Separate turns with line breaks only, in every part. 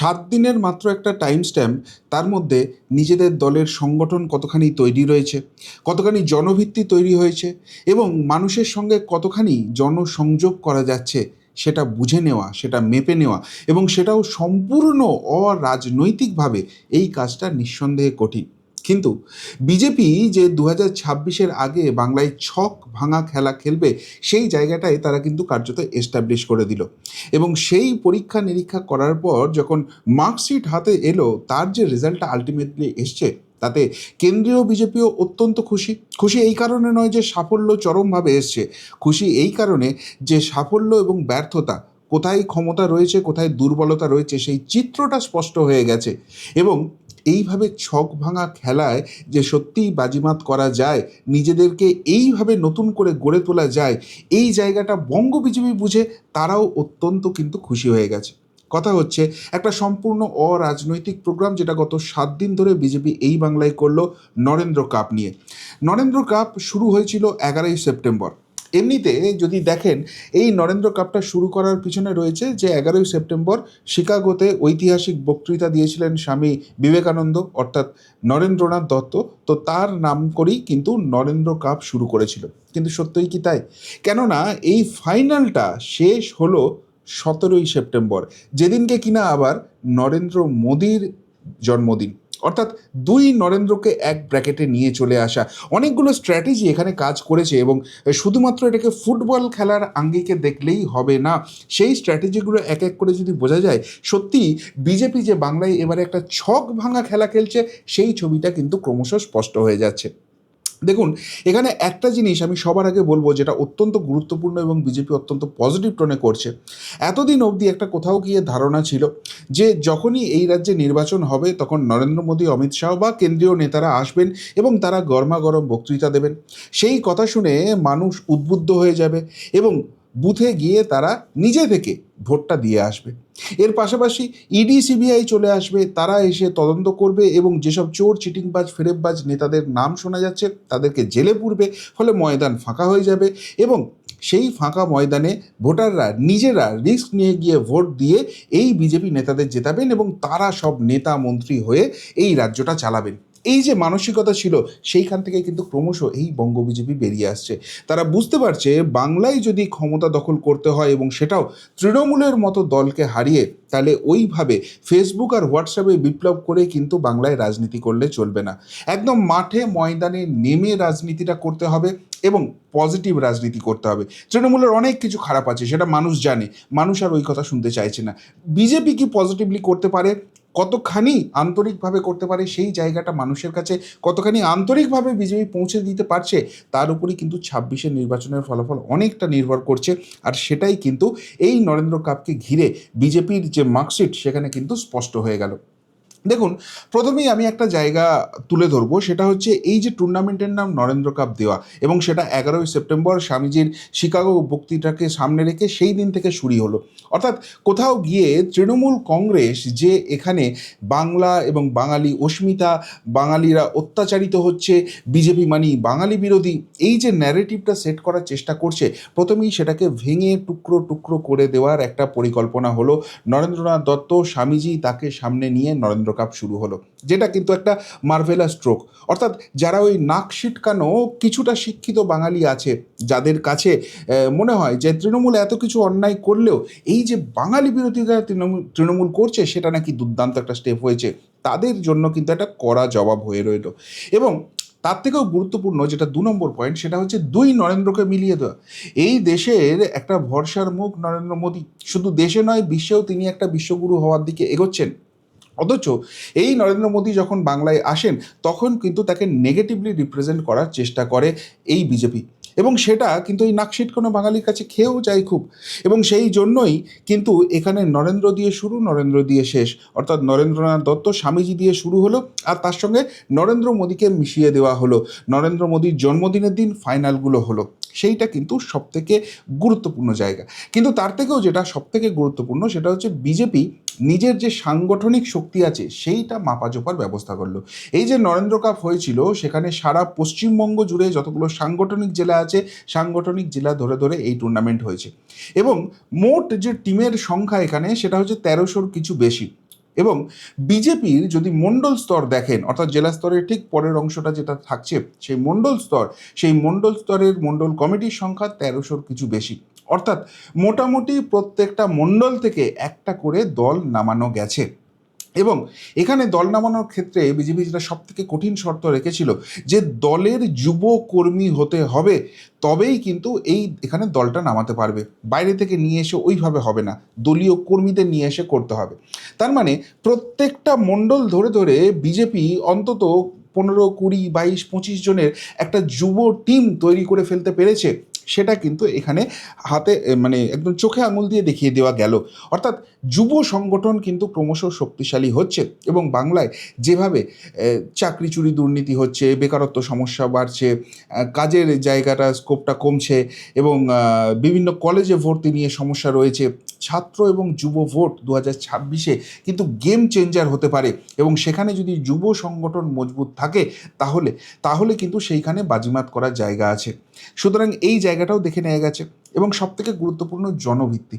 সাত দিনের মাত্র একটা টাইম স্ট্যাম্প তার মধ্যে নিজেদের দলের সংগঠন কতখানি তৈরি রয়েছে, কতখানি জনভিত্তি তৈরি হয়েছে এবং মানুষের সঙ্গে কতখানি জনসংযোগ করা যাচ্ছে সেটা বুঝে নেওয়া, সেটা মেপে নেওয়া এবং সেটাও সম্পূর্ণ অরাজনৈতিকভাবে এই কাজটা নিঃসন্দেহে কঠিন। কিন্তু বিজেপি যে দু হাজার ছাব্বিশের আগে বাংলায় ছক ভাঙা খেলা খেলবে, সেই জায়গাটায় তারা কিন্তু কার্যত এস্টাবলিশ করে দিল। এবং সেই পরীক্ষা নিরীক্ষা করার পর যখন মার্কশিট হাতে এলো, তার যে রেজাল্টটা আলটিমেটলি এসছে, তাতে কেন্দ্রীয় বিজেপিও অত্যন্ত খুশি। খুশি এই কারণে নয় যে সাফল্য চরমভাবে এসছে। খুশি এই কারণে যে সাফল্য এবং ব্যর্থতা, কোথায় ক্ষমতা রয়েছে, কোথায় দুর্বলতা রয়েছে, সেই চিত্রটা স্পষ্ট হয়ে গেছে। এবং এইভাবে ছক ভাঙা খেলায় যে সত্যিই বাজিমাত করা যায়, নিজেদেরকে এইভাবে নতুন করে গড়ে তোলা যায়, এই জায়গাটা বঙ্গ বিজেপি বুঝে তারাও অত্যন্ত কিন্তু খুশি হয়ে গেছে। কথা হচ্ছে, একটা সম্পূর্ণ অরাজনৈতিক প্রোগ্রাম যেটা গত সাত দিন ধরে বিজেপি এই বাংলায় করল নরেন্দ্র কাপ নিয়ে। নরেন্দ্র কাপ শুরু হয়েছিল এগারোই সেপ্টেম্বর। এমনিতে যদি দেখেন, এই নরেন্দ্র কাপটা শুরু করার পিছনে রয়েছে যে এগারোই সেপ্টেম্বর শিকাগোতে ঐতিহাসিক বক্তৃতা দিয়েছিলেন স্বামী বিবেকানন্দ, অর্থাৎ নরেন্দ্রনাথ দত্ত। তো তার নাম করেই কিন্তু নরেন্দ্র কাপ শুরু করেছিল। কিন্তু সত্যই কি তাই? কেননা এই ফাইনালটা শেষ হলো সতেরোই সেপ্টেম্বর। যেদিনকে কিনা আবার নরেন্দ্র মোদীর জন্মদিন। অর্থাৎ দুই নরেন্দ্রকে এক ব্র্যাকেটে নিয়ে চলে আসা। অনেকগুলো স্ট্র্যাটেজি এখানে কাজ করেছে এবং শুধুমাত্র এটাকে ফুটবল খেলার আঙ্গিকে দেখলেই হবে না। সেই স্ট্র্যাটেজিগুলো এক এক করে যদি বোঝা যায় সত্যি বিজেপি যে বাংলায় এবারে একটা ছক ভাঙা খেলা খেলছে, সেই ছবিটা কিন্তু ক্রমশ স্পষ্ট হয়ে যাচ্ছে। দেখুন, এখানে একটা জিনিস আমি সবার আগে বলব যেটা অত্যন্ত গুরুত্বপূর্ণ এবং বিজেপি অত্যন্ত পজিটিভ টোনে করছে। এতদিন অবধি একটা কোথাও গিয়ে ধারণা ছিল যে যখনই এই রাজ্যে নির্বাচন হবে তখন নরেন্দ্র মোদী, অমিত শাহ বা কেন্দ্রীয় নেতারা আসবেন এবং তারা গরমাগরম বক্তৃতা দেবেন। সেই কথা শুনে মানুষ উদ্বুদ্ধ হয়ে যাবে এবং বুথে গিয়ে তারা নিজে থেকে ভোটটা দিয়ে আসবে। এর পাশাপাশি ইডি, সিবিআই চলে আসবে, তারা এসে তদন্ত করবে এবং যেসব চোর, চিটিংবাজ, ফেরেববাজ নেতাদের নাম শোনা যাচ্ছে, তাদেরকে জেলে পুরবে, ফলে ময়দান ফাঁকা হয়ে যাবে এবং সেই ফাঁকা ময়দানে ভোটাররা, নিজেরা রিস্ক নিয়ে গিয়ে ভোট দিয়ে এই বিজেপি নেতাদের জেতাবেন এবং তারা সব নেতা মন্ত্রী হয়ে এই রাজ্যটা চালাবেন। এই যে মানসিকতা ছিল, সেইখান থেকে কিন্তু ক্রমশ এই বঙ্গ বিজেপি বেরিয়ে আসছে। তারা বুঝতে পারছে, বাংলায় যদি ক্ষমতা দখল করতে হয় এবং সেটাও তৃণমূলের মতো দলকে হারিয়ে, তাহলে ওইভাবে ফেসবুক আর হোয়াটসঅ্যাপে বিপ্লব করে কিন্তু বাংলায় রাজনীতি করলে চলবে না। একদম মাঠে ময়দানে নেমে রাজনীতিটা করতে হবে এবং পজিটিভ রাজনীতি করতে হবে। তৃণমূলের অনেক কিছু খারাপ আছে, সেটা মানুষ জানে। মানুষ আর ওই কথা শুনতে চাইছে না। বিজেপি কি পজিটিভলি করতে পারে? কতখানি আন্তরিকভাবে করতে পারে সেই জায়গাটা মানুষের কাছে কতখানি আন্তরিকভাবে বিজেপি পৌঁছে দিতে পারছে, তার উপরই কিন্তু ছাব্বিশের নির্বাচনের ফলাফল অনেকটা নির্ভর করছে। আর সেটাই কিন্তু এই নরেন্দ্র কাপকে ঘিরে বিজেপির যে মার্কশিট সেখানে কিন্তু স্পষ্ট হয়ে গেল। দেখুন, প্রথমেই আমি একটা জায়গা তুলে ধরবো, সেটা হচ্ছে এই যে টুর্নামেন্টের নাম নরেন্দ্র কাপ দেওয়া এবং সেটা এগারোই সেপ্টেম্বর স্বামীজির শিকাগো বক্তৃতাকে সামনে রেখে সেই দিন থেকে শুরু হলো। অর্থাৎ কোথাও গিয়ে তৃণমূল কংগ্রেস যে এখানে বাংলা এবং বাঙালি অস্মিতা, বাঙালিরা অত্যাচারিত হচ্ছে, বিজেপি মানি বাঙালি বিরোধী, এই যে ন্যারেটিভটা সেট করার চেষ্টা করছে, প্রথমেই সেটাকে ভেঙে টুকরো টুকরো করে দেওয়ার একটা পরিকল্পনা হলো। নরেন্দ্রনাথ দত্ত স্বামীজি তাকে সামনে নিয়ে নরেন্দ্র কাপ শুরু হলো, যেটা কিন্তু একটা মার্ভেলা স্ট্রোক অর্থাৎ যারা ওই নাক সিটকানো কিছুটা শিক্ষিত বাঙালি আছে, যাদের কাছে মনে হয় যে তৃণমূল এত কিছু অন্যায় করলেও এই যে বাঙালি বিরোধীরা তৃণমূল তৃণমূল করছে, সেটা নাকি দুর্দান্ত একটা স্টেপ হয়েছে। তাদের জন্য কিন্তু একটা কড়া জবাব হয়ে রইল। এবং তার থেকেও গুরুত্বপূর্ণ যেটা দু নম্বর পয়েন্ট সেটা হচ্ছে দুই নরেন্দ্রকে মিলিয়ে দেওয়া। এই দেশের একটা ভরসার মুখ নরেন্দ্র মোদী। শুধু দেশে নয়, বিশ্বেও তিনি একটা বিশ্বগুরু হওয়ার দিকে এগোচ্ছেন। অথচ এই নরেন্দ্র মোদী যখন বাংলায় আসেন, তখন কিন্তু তাকে নেগেটিভলি রিপ্রেজেন্ট করার চেষ্টা করে এই বিজেপি। এবং সেটা কিন্তু এই নাকশিট কোনো বাঙালির কাছে খেয়েও যায় খুব। এবং সেই জন্যই কিন্তু এখানে নরেন্দ্র দিয়ে শুরু, নরেন্দ্র দিয়ে শেষ। অর্থাৎ নরেন্দ্রনাথ দত্ত স্বামীজি দিয়ে শুরু হলো আর তার সঙ্গে নরেন্দ্র মোদীকে মিশিয়ে দেওয়া হলো। নরেন্দ্র মোদীর জন্মদিনের দিন ফাইনালগুলো হলো। সেইটা কিন্তু সবথেকে গুরুত্বপূর্ণ জায়গা। কিন্তু তার থেকেও যেটা সবথেকে গুরুত্বপূর্ণ সেটা হচ্ছে বিজেপি নিজের যে সাংগঠনিক শক্তি আছে সেইটা মাপাজোপার ব্যবস্থা করল। এই যে নরেন্দ্র কাপ হয়েছিল, সেখানে সারা পশ্চিমবঙ্গ জুড়ে যতগুলো সাংগঠনিক জেলা আছে, সাংগঠনিক জেলা ধরে ধরে এই টুর্নামেন্ট হয়েছে। এবং মোট যে টিমের সংখ্যা এখানে সেটা হচ্ছে তেরোশোর কিছু বেশি। এবং বিজেপির যদি মণ্ডল স্তর দেখেন, অর্থাৎ জেলা স্তরের ঠিক পরের অংশটা যেটা থাকছে, সেই মণ্ডল স্তর, সেই মণ্ডল স্তরের মণ্ডল কমিটির সংখ্যা তেরোশোর কিছু বেশি। অর্থাৎ মোটামুটি প্রত্যেকটা মণ্ডল থেকে একটা করে দল নামানো গেছে। এবং এখানে দল নামানোর ক্ষেত্রে বিজেপি যেটা সব থেকে কঠিন শর্ত রেখেছিল যে দলের যুব কর্মী হতে হবে, তবেই কিন্তু এই এখানে দলটা নামাতে পারবে। বাইরে থেকে নিয়ে এসে ওইভাবে হবে না। দলীয় কর্মীদের নিয়ে এসে করতে হবে। তার মানে প্রত্যেকটা মণ্ডল ধরে ধরে বিজেপি অন্তত পনেরো, কুড়ি, বাইশ, পঁচিশ জনের একটা যুব টিম তৈরি করে ফেলতে পেরেছে। সেটা কিন্তু এখানে হাতে মানে একদম চোখে আঙুল দিয়ে দেখিয়ে দেওয়া গেল। অর্থাৎ যুব সংগঠন কিন্তু ক্রমশ শক্তিশালী হচ্ছে এবং বাংলায় যেভাবে চাকরি চুরি দুর্নীতি হচ্ছে, বেকারত্ব সমস্যা বাড়ছে কাজের জায়গাটা স্কোপটা কমছে এবং বিভিন্ন কলেজে ভর্তি নিয়ে সমস্যা রয়েছে, ছাত্র এবং যুব ভোট দু ছাব্বিশে কিন্তু গেম চেঞ্জার হতে পারে এবং সেখানে যদি যুব সংগঠন মজবুত থাকে, তাহলে তাহলে কিন্তু সেইখানে বাজিমাত করার জায়গা আছে। সুতরাং এই জায়গাটাও দেখে নেওয়া গেছে এবং সবথেকে গুরুত্বপূর্ণ জনভিত্তি।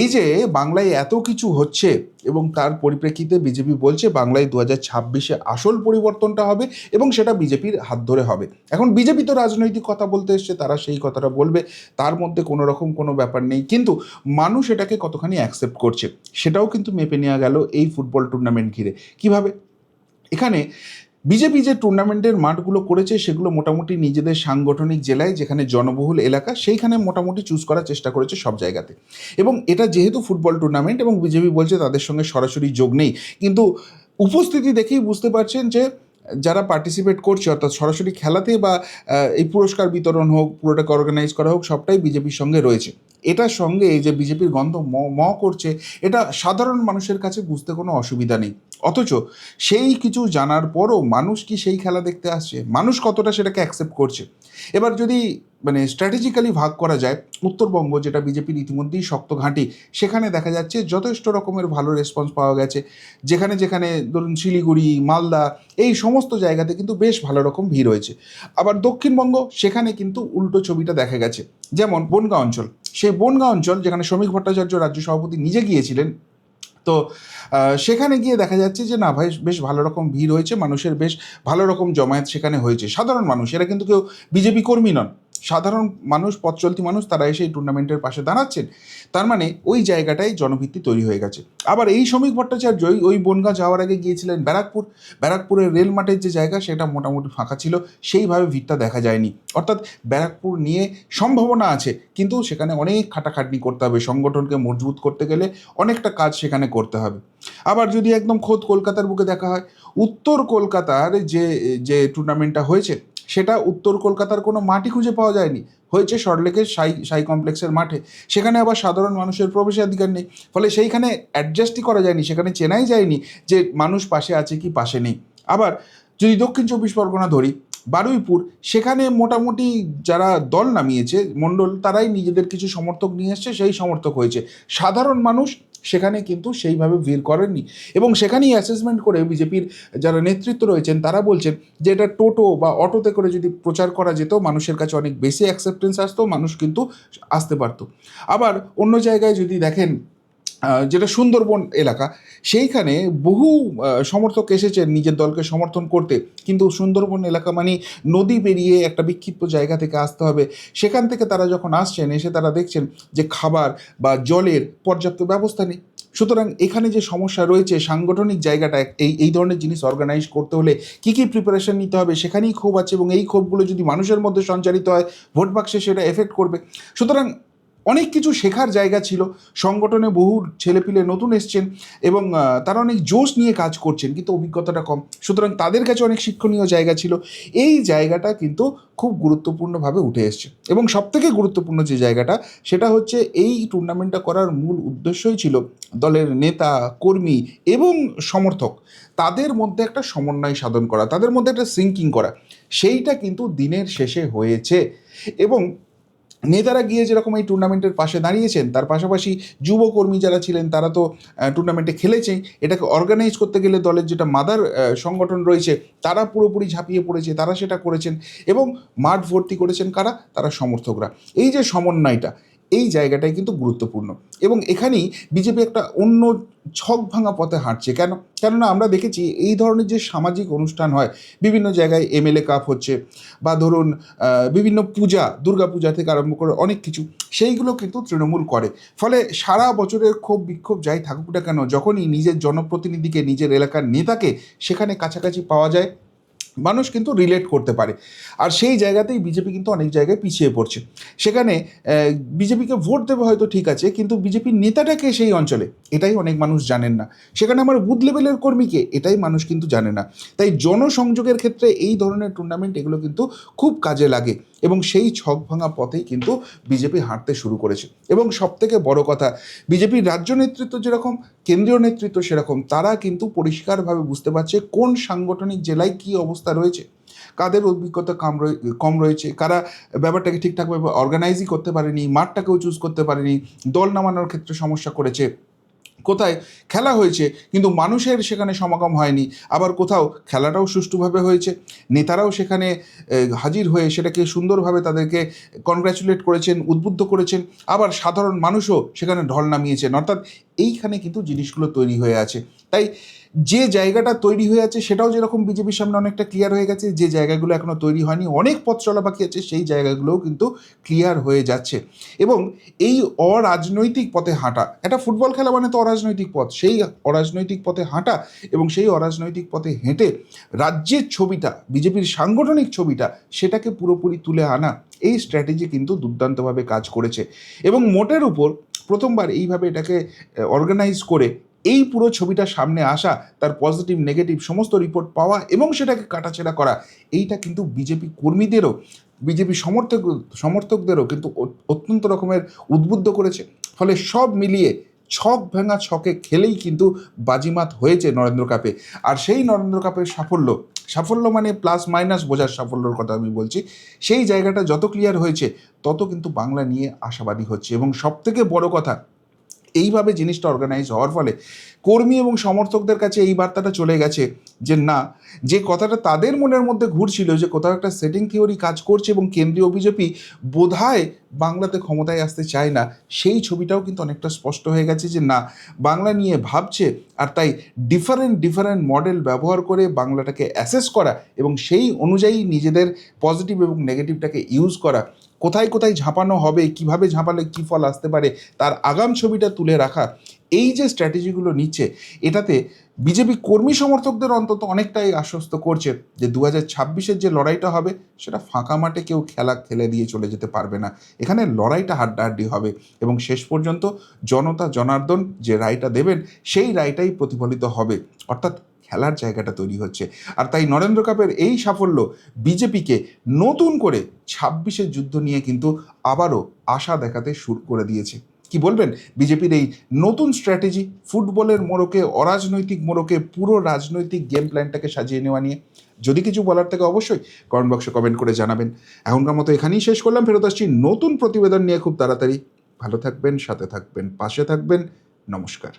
এই যে বাংলায় এত কিছু হচ্ছে এবং তার পরিপ্রেক্ষিতে বিজেপি বলছে বাংলায় দু হাজার ছাব্বিশে আসল পরিবর্তনটা হবে এবং সেটা বিজেপির হাত ধরে হবে। এখন বিজেপি তো রাজনৈতিক কথা বলতে এসছে, তারা সেই কথাটা বলবে, তার মধ্যে কোনো রকম কোনো ব্যাপার নেই। কিন্তু মানুষ এটাকে কতখানি অ্যাকসেপ্ট করছে, সেটাও কিন্তু মেপে নেওয়া গেল এই ফুটবল টুর্নামেন্ট ঘিরে। কীভাবে? এখানে বিজেপি যে টুর্নামেন্টের মাঠগুলো করেছে, সেগুলো মোটামুটি নিজেদের সাংগঠনিক জেলায়, যেখানে জনবহুল এলাকা, সেইখানে মোটামুটি চুজ করার চেষ্টা করেছে সব জায়গাতে। এবং এটা যেহেতু ফুটবল টুর্নামেন্ট এবং বিজেপি বলছে তাদের সঙ্গে সরাসরি যোগ নেই, কিন্তু উপস্থিতি দেখেই বুঝতে পারছেন যে যারা পার্টিসিপেট করছে, অর্থাৎ সরাসরি খেলাতে বা এই পুরস্কার বিতরণ হোক, পুরোটাকে অর্গানাইজ করা হোক, সবটাই বিজেপির সঙ্গে রয়েছে। এটার সঙ্গে যে বিজেপির গন্ধ ম ম করছে, এটা সাধারণ মানুষের কাছে বুঝতে কোনো অসুবিধা নেই। অথচ সেই কিছু জানার পরও মানুষ কি সেই খেলা দেখতে আসছে? মানুষ কতটা সেটাকে অ্যাকসেপ্ট করছে? এবার যদি মানে স্ট্র্যাটেজিক্যালি ভাগ করা যায়, উত্তরবঙ্গ, যেটা বিজেপির ইতিমধ্যেই শক্ত ঘাঁটি, সেখানে দেখা যাচ্ছে যথেষ্ট রকমের ভালো রেসপন্স পাওয়া গেছে। যেখানে যেখানে ধরুন শিলিগুড়ি, মালদা, এই সমস্ত জায়গাতে কিন্তু বেশ ভালো রকম ভিড় হয়েছে। আবার দক্ষিণবঙ্গ, সেখানে কিন্তু উল্টো ছবিটা দেখা গেছে। যেমন বনগাঁ অঞ্চল। সেই বনগাঁ অঞ্চল, যেখানে শ্রমিক ভট্টাচার্য রাজ্য সভাপতি নিজে গিয়েছিলেন, তো সেখানে গিয়ে দেখা যাচ্ছে যে, না ভাই, বেশ ভালো রকম ভিড় হয়েছে, মানুষের বেশ ভালো রকম জমায়েত সেখানে হয়েছে। সাধারণ মানুষ, এরা কিন্তু কেউ বিজেপি কর্মী নন। সাধারণ মানুষ পথ চলতি মানুষ তারা এসে এই টুর্নামেন্টের পাশে দাঁড়াচ্ছেন। তার মানে ওই জায়গাটায় জনভিত্তি তৈরি হয়ে গেছে। আবার এই শ্রমিক ভট্টাচার্যই ওই বনগাঁ যাওয়ার আগে গিয়েছিলেন ব্যারাকপুর। ব্যারাকপুরের রেল মাঠের যে জায়গা, সেটা মোটামুটি ফাঁকা ছিল। সেইভাবে ভিড়টা দেখা যায়নি। অর্থাৎ ব্যারাকপুর নিয়ে সম্ভাবনা আছে, কিন্তু সেখানে অনেক খাটাখাটনি করতে হবে। সংগঠনকে মজবুত করতে গেলে অনেকটা কাজ সেখানে করতে হবে। আবার যদি একদম খোদ কলকাতার বুকে দেখা হয়, উত্তর কলকাতার যে যে টুর্নামেন্টটা হয়েছে সেটা উত্তর কলকাতার কোনো মাটি খুঁজে পাওয়া যায়নি। হয়েছে সরলেকের সাই সাই কমপ্লেক্সের মাঠে। সেখানে আবার সাধারণ মানুষের প্রবেশাধিকার নেই। ফলে সেইখানে অ্যাডজাস্টই করা যায়নি, সেখানে চেনাই যায়নি যে মানুষ পাশে আছে কি পাশে নেই। আবার যদি দক্ষিণ চব্বিশ পরগনা ধরি, বারুইপুর, সেখানে মোটামুটি যারা দল নামিয়েছে, মণ্ডল, তারাই নিজেদের কিছু সমর্থক নিয়ে এসছে, সেই সমর্থক হয়েছে। সাধারণ মানুষ সেখানে কিন্তু সেইভাবে ভিড় করেননি। এবং সেখানেই অ্যাসেসমেন্ট করে বিজেপির যারা নেতৃত্ব রয়েছেন, তারা বলছেন যে এটা টোটো বা অটোতে করে যদি প্রচার করা যেত, মানুষের কাছে অনেক বেশি অ্যাকসেপ্টেন্স আসতো, মানুষ কিন্তু আসতে পারতো। আবার অন্য জায়গায় যদি দেখেন যেটা সুন্দরবন এলাকা, সেইখানে বহু সমর্থক এসেছেন নিজের দলকে সমর্থন করতে। কিন্তু সুন্দরবন এলাকা মানে নদী পেরিয়ে একটা বিক্ষিপ্ত জায়গা থেকে আসতে হবে। সেখান থেকে তারা যখন আসছেন, এসে তারা দেখছেন যে খাবার বা জলের পর্যাপ্ত ব্যবস্থা নেই। সুতরাং এখানে যে সমস্যা রয়েছে, সাংগঠনিক জায়গাটা, এই এই ধরনের জিনিস অর্গানাইজ করতে হলে কী কী প্রিপারেশন নিতে হবে, সেখানেই ক্ষোভ আছে এবং এই ক্ষোভগুলো যদি মানুষের মধ্যে সঞ্চারিত হয়, ভোট বাক্সে সেটা এফেক্ট করবে। সুতরাং অনেক কিছু শেখার জায়গা ছিল। সংগঠনে বহু ছেলেপিলে নতুন এসছেন এবং তারা অনেক জোশ নিয়ে কাজ করছেন, কিন্তু অভিজ্ঞতাটা কম। সুতরাং তাদের কাছে অনেক শিক্ষণীয় জায়গা ছিল। এই জায়গাটা কিন্তু খুব গুরুত্বপূর্ণভাবে উঠে এসছে। এবং সবথেকে গুরুত্বপূর্ণ যে জায়গাটা, সেটা হচ্ছে এই টুর্নামেন্টটা করার মূল উদ্দেশ্যই ছিল দলের নেতা, কর্মী এবং সমর্থক। তাদের মধ্যে একটা সমন্বয় সাধন করা, তাদের মধ্যে একটা সিঙ্কিং করা। সেইটা কিন্তু দিনের শেষে হয়েছে। এবং নেতারা গিয়ে যেরকম এই টুর্নামেন্টের পাশে দাঁড়িয়েছেন, তার পাশাপাশি যুবকর্মী যারা ছিলেন, তারা তো টুর্নামেন্টে খেলেছেই। এটাকে অর্গানাইজ করতে গেলে দলের যেটা মাদার সংগঠন রয়েছে, তারা পুরোপুরি ঝাঁপিয়ে পড়েছে, তারা সেটা করেছেন এবং মাঠ ভর্তি করেছেন কারা? তারা সমর্থকরা। এই যে সমন্বয়টা এই জায়গাটাই কিন্তু গুরুত্বপূর্ণ। এবং এখানেই বিজেপি একটা অন্য ছক ভাঙা পথে হাঁটছে। কেন? কেননা আমরা দেখেছি এই ধরনের যে সামাজিক অনুষ্ঠান হয়, বিভিন্ন জায়গায় এমএলএ কাপ হচ্ছে বা ধরুন বিভিন্ন পূজা, দুর্গা পূজা থেকে আরম্ভ করে অনেক কিছু, সেইগুলো কিন্তু তৃণমূল করে। ফলে সারা বছরের ক্ষোভ, বিক্ষোভ যাই থাকুক না কেন, যখনই নিজের জনপ্রতিনিধিকে, নিজের এলাকার নেতাকে সেখানে কাছাকাছি পাওয়া যায় মানুষ কিন্তু রিলেট করতে পারে। আর সেই জায়গাতেই বিজেপি কিন্তু অনেক জায়গায় পিছিয়ে পড়ছে। সেখানে বিজেপিকে ভোট দেবে হয়তো ঠিক আছে, কিন্তু বিজেপির নেতাটাকে সেই অঞ্চলে, এটাই অনেক মানুষ জানেন না। সেখানে আমার বুথ লেভেলের কর্মীকে, এটাই মানুষ কিন্তু জানে না। তাই জনসংযোগের ক্ষেত্রে এই ধরনের টুর্নামেন্ট এগুলো কিন্তু খুব কাজে লাগে এবং সেই ছক ভাঙা পথেই কিন্তু বিজেপি হাঁটতে শুরু করেছে। এবং সবথেকে বড় কথা, বিজেপির রাজ্য নেতৃত্ব যেরকম, কেন্দ্রীয় নেতৃত্ব সেরকম, তারা কিন্তু পরিষ্কারভাবে বুঝতে পারছে কোন সাংগঠনিক জেলায় কী অবস্থা রয়েছে। কাদের অভিজ্ঞতা কম কম রয়েছে? কারা ব্যাপারটাকে ঠিকঠাকভাবে অর্গানাইজই করতে পারেনি, মাঠটাকেও চুজ করতে পারেনি, দল নামানোর ক্ষেত্রে সমস্যা করেছে। কোথায়? খেলা হয়েছে, কিন্তু মানুষের সেখানে সমাগম হয়নি। আবার কোথাও? খেলাটাও সুষ্ঠুভাবে হয়েছে। নেতারাও সেখানে হাজির হয়ে সেটাকে সুন্দরভাবে তাদেরকে কনগ্র্যাচুলেট করেছেন, উদ্বুদ্ধ করেছেন। আবার সাধারণ মানুষও সেখানে ঢল নামিয়েছেন। অর্থাৎ এইখানে কিন্তু জিনিসগুলো তৈরি হয়ে আছে। তাই যে জায়গাটা তৈরি হয়ে আছে সেটাও যেরকম বিজেপির সামনে অনেকটা ক্লিয়ার হয়ে গেছে, যে জায়গাগুলো এখনও তৈরি হয়নি, অনেক পথ চলা বাকি আছে, সেই জায়গাগুলোও কিন্তু ক্লিয়ার হয়ে যাচ্ছে। এবং এই অরাজনৈতিক পথে হাঁটা, একটা ফুটবল খেলা মানে তো অরাজনৈতিক পথ, সেই অরাজনৈতিক পথে হাঁটা এবং সেই অরাজনৈতিক পথে হেঁটে রাজ্যের ছবিটা, বিজেপির সাংগঠনিক ছবিটা, সেটাকে পুরোপুরি তুলে আনা, এই স্ট্র্যাটেজি কিন্তু দুর্দান্তভাবে কাজ করেছে। এবং মোটের উপর প্রথমবার এইভাবে এটাকে অর্গানাইজ করে এই পুরো ছবিটা সামনে আসা, তার পজিটিভ নেগেটিভ সমস্ত রিপোর্ট পাওয়া এবং সেটাকে কাটাছেড়া করা, এইটা কিন্তু বিজেপি কর্মীদেরও বিজেপি সমর্থক, সমর্থকদেরও কিন্তু অত্যন্ত রকমের উদ্বুদ্ধ করেছে। ফলে সব মিলিয়ে ছক ভেঙা ছকে খেলেই কিন্তু বাজিমাত হয়েছে নরেন্দ্র কাপে। আর সেই নরেন্দ্র কাপের সাফল্য সাফল্য মানে প্লাস মাইনাস বোঝার সাফল্যর কথা আমি বলছি, সেই জায়গাটা যত ক্লিয়ার হয়েছে, তত কিন্তু বাংলা নিয়ে আশাবাদী হচ্ছে। এবং সবথেকে বড় কথা এইভাবে জিনিসটা অর্গানাইজ হওয়ার ফলে কর্মী এবং সমর্থকদের কাছে এই বার্তাটা চলে গেছে যে না, যে কথাটা তাদের মনের মধ্যে ঘুরছিল যে কোথাও একটা সেটিং থিওরি কাজ করছে এবং কেন্দ্রীয় বিজেপি বোধহয় বাংলাতে ক্ষমতায় আসতে চায় না, সেই ছবিটাও কিন্তু অনেকটা স্পষ্ট হয়ে গেছে যে না, বাংলা নিয়ে ভাবছে আর তাই ডিফারেন্ট ডিফারেন্ট মডেল ব্যবহার করে বাংলাটাকে অ্যাসেস করা এবং সেই অনুযায়ী নিজেদের পজিটিভ এবং নেগেটিভটাকে ইউজ করা কোথায় কোথায় ঝাঁপানো হবে, কীভাবে ঝাঁপালে কী ফল আসতে পারে, তার আগাম ছবিটা তুলে রাখা, এই যে স্ট্র্যাটেজিগুলো নিচ্ছে, এটাতে বিজেপি কর্মী সমর্থকদের অন্তত অনেকটাই আশ্বস্ত করছে যে দু হাজার ছাব্বিশের যে লড়াইটা হবে, সেটা ফাঁকা মাঠে কেউ খেলা খেলে দিয়ে চলে যেতে পারবে না। এখানে লড়াইটা হাড্ডাহাড্ডি হবে এবং শেষ পর্যন্ত জনতা জনার্দন যে রায়টা দেবেন, সেই রায়টাই প্রতিফলিত হবে। অর্থাৎ খেলার জায়গাটা তৈরি হচ্ছে। আর তাই নরেন্দ্র কাপের এই সাফল্য বিজেপিকে নতুন করে ছাব্বিশের যুদ্ধ নিয়ে কিন্তু আবারও আশা দেখাতে শুরু করে দিয়েছে। কি বলবেন? বিজেপির এই নতুন স্ট্র্যাটেজি ফুটবলের মোড়কে, অরাজনৈতিক মোড়কে, পুরো রাজনৈতিক গেম প্ল্যানটাকে সাজিয়ে নেওয়া নিয়ে, যদি কিছু বলার থেকে অবশ্যই কমেন্ট বক্সে কমেন্ট করে জানাবেন। এখনকার মতো এখানেই শেষ করলাম, ফেরত আসছি নতুন প্রতিবেদন নিয়ে খুব তাড়াতাড়ি। ভালো থাকবেন, সাথে থাকবেন, পাশে থাকবেন, নমস্কার।